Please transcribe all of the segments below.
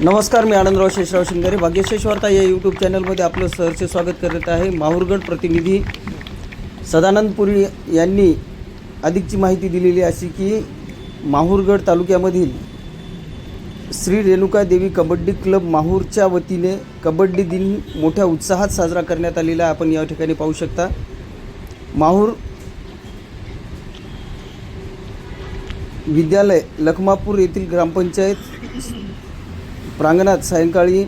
नमस्कार मी आनंदराव शेषराव शिंगारे भाग्यशेष या यूट्यूब चॅनलमध्ये आपलं सहर्ष स्वागत करत आहे. माहूरगड प्रतिनिधी सदानंद पुरी यांनी अधिकची माहिती दिलेली अशी की माहूरगड तालुक्यामधील श्री रेणुका देवी कबड्डी क्लब माहूरच्या वतीने कबड्डी दिन मोठ्या उत्साहात साजरा करण्यात आलेला आपण या ठिकाणी पाहू शकता माहूर विद्यालय लखमापूर येथील ग्रामपंचायत प्रांगणात सायंकाळी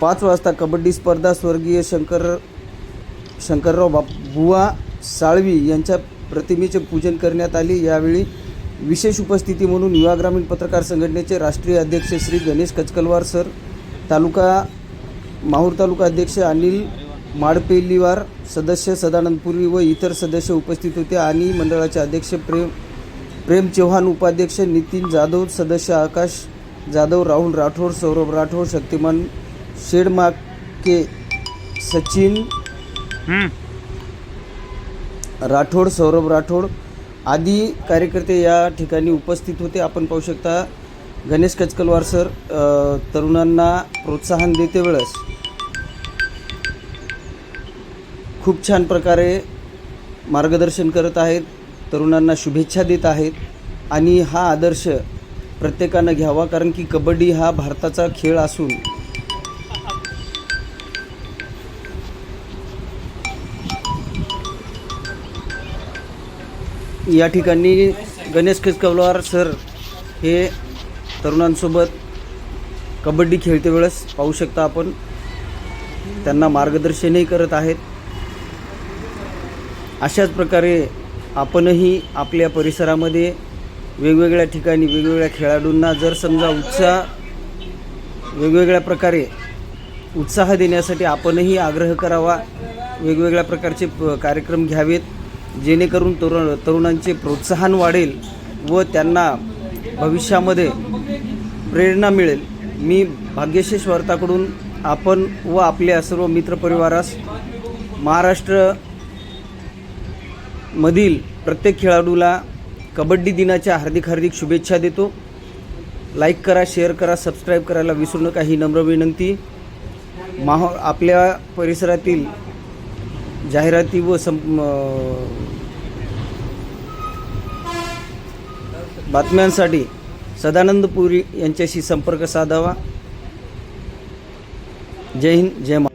पाच वाजता कबड्डी स्पर्धा स्वर्गीय शंकर शंकरराव बाप बुवा साळवी यांच्या प्रतिमेचे पूजन करण्यात आले. यावेळी विशेष उपस्थिती म्हणून युवा ग्रामीण पत्रकार संघटनेचे राष्ट्रीय अध्यक्ष श्री गणेश कचकलवार सर तालुका माहूर तालुका अध्यक्ष अनिल माडपेलीवार सदस्य सदानंद पूर्वी व इतर सदस्य उपस्थित होते. आणि मंडळाचे अध्यक्ष प्रेम प्रेम चव्हाण उपाध्यक्ष नितीन जाधव सदस्य आकाश जाधव राहुल राठोड सौरभ राठोड शक्तिमान शेडमाके सचिन राठोड सौरभ राठोड आदी कार्यकर्ते या ठिकाणी उपस्थित होते. आपण पाहू शकता गणेश कचकलवार सर तरुणांना प्रोत्साहन देते वेळेस. खूप छान प्रकारे मार्गदर्शन करत आहेत तरुणांना शुभेच्छा देत आहेत. आणि हा आदर्श प्रत्येकानं घ्यावा कारण की कबड्डी हा भारताचा खेळ असून या ठिकाणी गणेश कचकवलार सर हे तरुणांसोबत कबड्डी खेळते वेळेस पाहू शकता आपण. त्यांना मार्गदर्शनही करत आहेत. अशाच प्रकारे आपणही आपल्या परिसरामध्ये वेगवेगळ्या ठिकाणी वेगवेगळ्या खेळाडूंना जर समजा उत्साह वेगवेगळ्या प्रकारे उत्साह देण्यासाठी आपणही आग्रह करावा. वेगवेगळ्या प्रकारचे प- कार्यक्रम घ्यावेत. जेणेकरून तरुण तरुणांचे प्रोत्साहन वाढेल व त्यांना भविष्यामध्ये प्रेरणा मिळेल. मी भाग्यशेष वार्ताकडून आपण व आपल्या सर्व मित्रपरिवारास महाराष्ट्र मधील प्रत्येक खेळाडूला कबड्डी दिनाच्या हार्दिक हार्दिक शुभेच्छा देतो. लाईक करा शेअर करा सबस्क्राईब करायला विसरू नका ही नम्र विनंती. माहो आपल्या परिसरातील जाहिराती व सं बातम्यांसाठी सदानंद पुरी यांच्याशी संपर्क साधावा. जय हिंद जय महाराष्ट्र.